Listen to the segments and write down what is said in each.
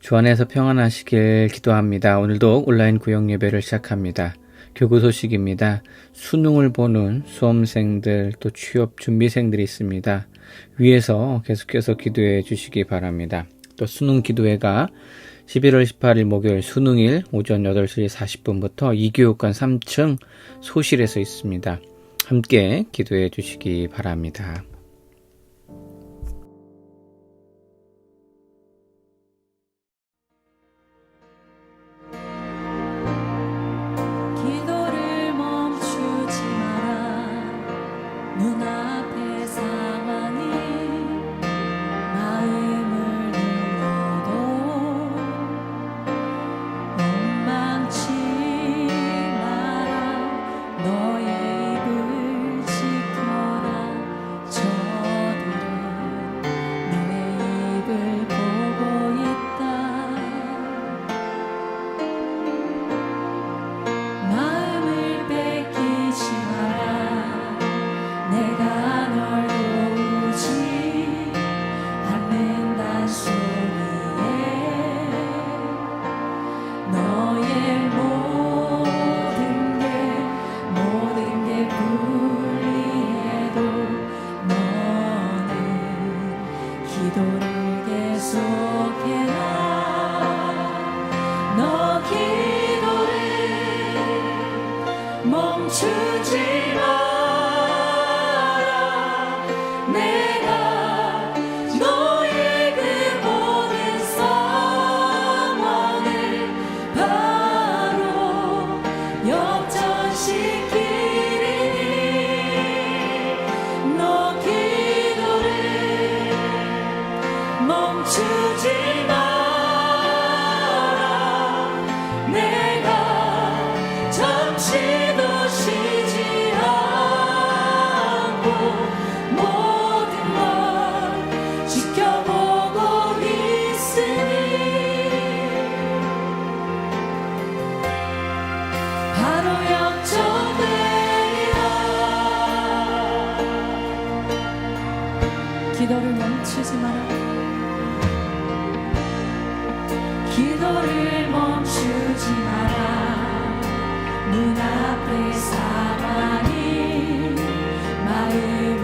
주 안에서 평안하시길 기도합니다. 오늘도 온라인 구역 예배를 시작합니다. 교구 소식입니다. 수능을 보는 수험생들 또 취업 준비생들이 있습니다. 위에서 계속해서 기도해 주시기 바랍니다. 또 수능 기도회가 11월 18일 목요일 수능일 오전 8시 40분부터 이교육관 3층 소실에서 있습니다. 함께 기도해 주시기 바랍니다. 멈추지 마라. 내가 잠시도 쉬지 않고 모든 걸 지켜보고 있으니 바로 역전되리라. 기도를 멈추지 마라 눈앞의 사랑이 마음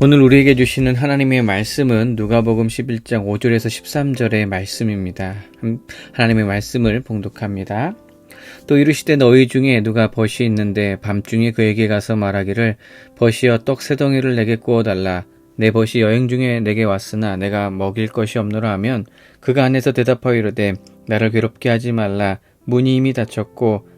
오늘 우리에게 주시는 하나님의 말씀은 누가복음 11장 5절에서 13절의 말씀입니다. 한- 하나님의 말씀을 봉독합니다. 또 이르시되 너희 중에 누가 벗이 있는데 밤중에 그에게 가서 말하기를 벗이여 떡 세 덩이를 내게 구워 달라 내 벗이 여행 중에 내게 왔으나 내가 먹일 것이 없노라 하면 그가 안에서 대답하여 이르되 나를 괴롭게 하지 말라 문이 이미 닫혔고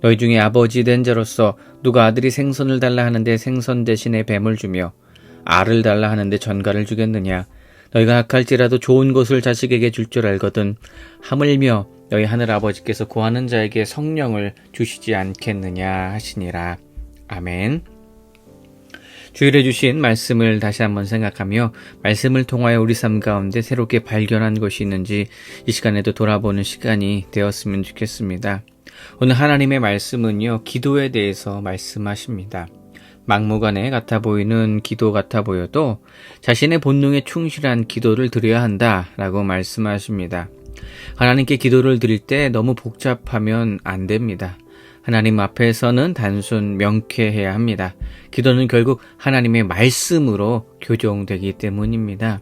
너희 중에 아버지 된 자로서 누가 아들이 생선을 달라 하는데 생선 대신에 뱀을 주며 알을 달라 하는데 전갈을 주겠느냐? 너희가 악할지라도 좋은 것을 자식에게 줄줄 알거든 하물며 너희 하늘 아버지께서 구하는 자에게 성령을 주시지 않겠느냐 하시니라. 아멘. 주일에 주신 말씀을 다시 한번 생각하며 말씀을 통하여 우리 삶 가운데 새롭게 발견한 것이 있는지 이 시간에도 돌아보는 시간이 되었으면 좋겠습니다. 오늘 하나님의 말씀은요, 기도에 대해서 말씀하십니다. 막무가내 같아 보이는 기도 같아 보여도 자신의 본능에 충실한 기도를 드려야 한다라고 말씀하십니다. 하나님께 기도를 드릴 때 너무 복잡하면 안 됩니다. 하나님 앞에서는 단순 명쾌해야 합니다. 기도는 결국 하나님의 말씀으로 교정되기 때문입니다.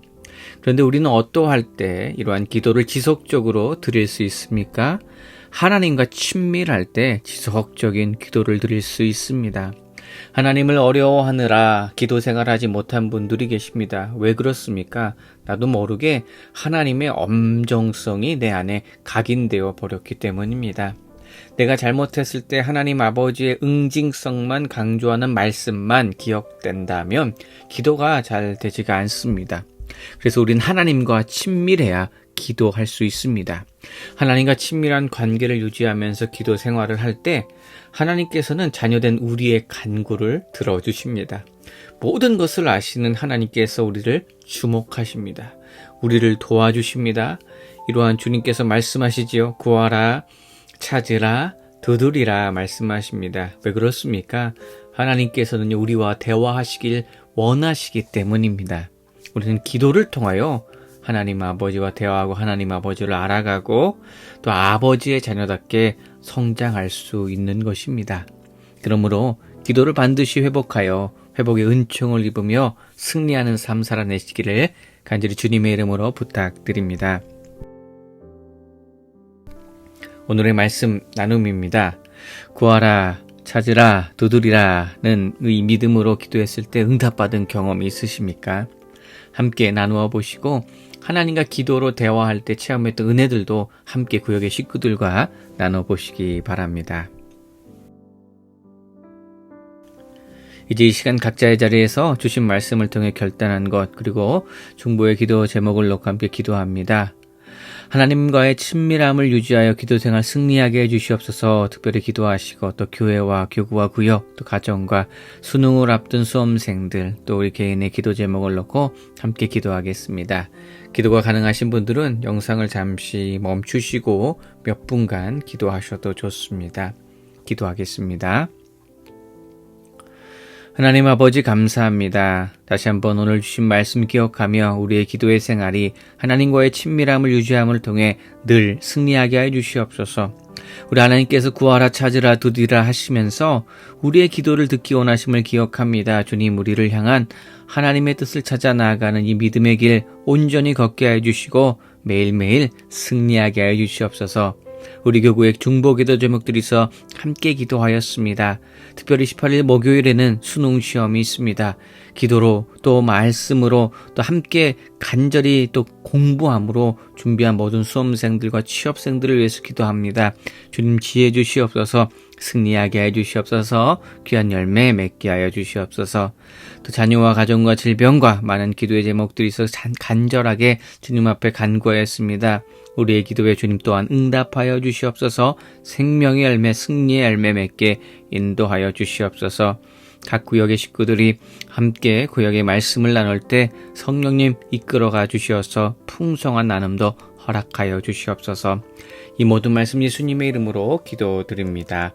그런데 우리는 어떠할 때 이러한 기도를 지속적으로 드릴 수 있습니까? 하나님과 친밀할 때 지속적인 기도를 드릴 수 있습니다. 하나님을 어려워하느라 기도 생활하지 못한 분들이 계십니다. 왜 그렇습니까? 나도 모르게 하나님의 엄정성이 내 안에 각인되어 버렸기 때문입니다. 내가 잘못했을 때 하나님 아버지의 응징성만 강조하는 말씀만 기억된다면 기도가 잘 되지가 않습니다. 그래서 우린 하나님과 친밀해야 기도할 수 있습니다. 하나님과 친밀한 관계를 유지하면서 기도 생활을 할 때 하나님께서는 자녀된 우리의 간구를 들어주십니다. 모든 것을 아시는 하나님께서 우리를 주목하십니다. 우리를 도와주십니다. 이러한 주님께서 말씀하시지요. 구하라, 찾으라, 두드리라 말씀하십니다. 왜 그렇습니까? 하나님께서는 우리와 대화하시길 원하시기 때문입니다. 우리는 기도를 통하여 하나님 아버지와 대화하고 하나님 아버지를 알아가고 또 아버지의 자녀답게 성장할 수 있는 것입니다. 그러므로 기도를 반드시 회복하여 회복의 은총을 입으며 승리하는 삶 살아내시기를 간절히 주님의 이름으로 부탁드립니다. 오늘의 말씀 나눔입니다. 구하라, 찾으라, 두드리라는 이 믿음으로 기도했을 때 응답받은 경험이 있으십니까? 함께 나누어 보시고 하나님과 기도로 대화할 때 체험했던 은혜들도 함께 구역의 식구들과 나눠 보시기 바랍니다. 이제 이 시간 각자의 자리에서 주신 말씀을 통해 결단한 것 그리고 중보의 기도 제목을 놓고 함께 기도합니다. 하나님과의 친밀함을 유지하여 기도 생활 승리하게 해주시옵소서 특별히 기도하시고 또 교회와 교구와 구역 또 가정과 수능을 앞둔 수험생들 또 우리 개인의 기도 제목을 놓고 함께 기도하겠습니다. 기도가 가능하신 분들은 영상을 잠시 멈추시고 몇 분간 기도하셔도 좋습니다. 기도하겠습니다. 하나님 아버지 감사합니다. 다시 한번 오늘 주신 말씀 기억하며 우리의 기도의 생활이 하나님과의 친밀함을 유지함을 통해 늘 승리하게 해 주시옵소서. 우리 하나님께서 구하라 찾으라 두드리라 하시면서 우리의 기도를 듣기 원하심을 기억합니다. 주님 우리를 향한 하나님의 뜻을 찾아 나아가는 이 믿음의 길 온전히 걷게 해 주시고 매일매일 승리하게 해 주시옵소서. 우리 교구의 중보기도 제목들이서 함께 기도하였습니다. 특별히 18일 목요일에는 수능 시험이 있습니다. 기도로 또 말씀으로 또 함께 간절히 또 공부함으로 준비한 모든 수험생들과 취업생들을 위해서 기도합니다. 주님 지혜 주시옵소서 승리하게 해 주시옵소서 귀한 열매 맺게 하여 주시옵소서 또 자녀와 가정과 질병과 많은 기도의 제목들이 있어 간절하게 주님 앞에 간구하였습니다. 우리의 기도에 주님 또한 응답하여 주시옵소서 생명의 열매 승리의 열매 맺게 인도하여 주시옵소서 각 구역의 식구들이 함께 구역의 말씀을 나눌 때 성령님 이끌어가 주시어서 풍성한 나눔도 허락하여 주시옵소서. 이 모든 말씀 예수님의 이름으로 기도드립니다.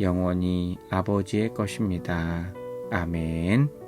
영원히 아버지의 것입니다. 아멘.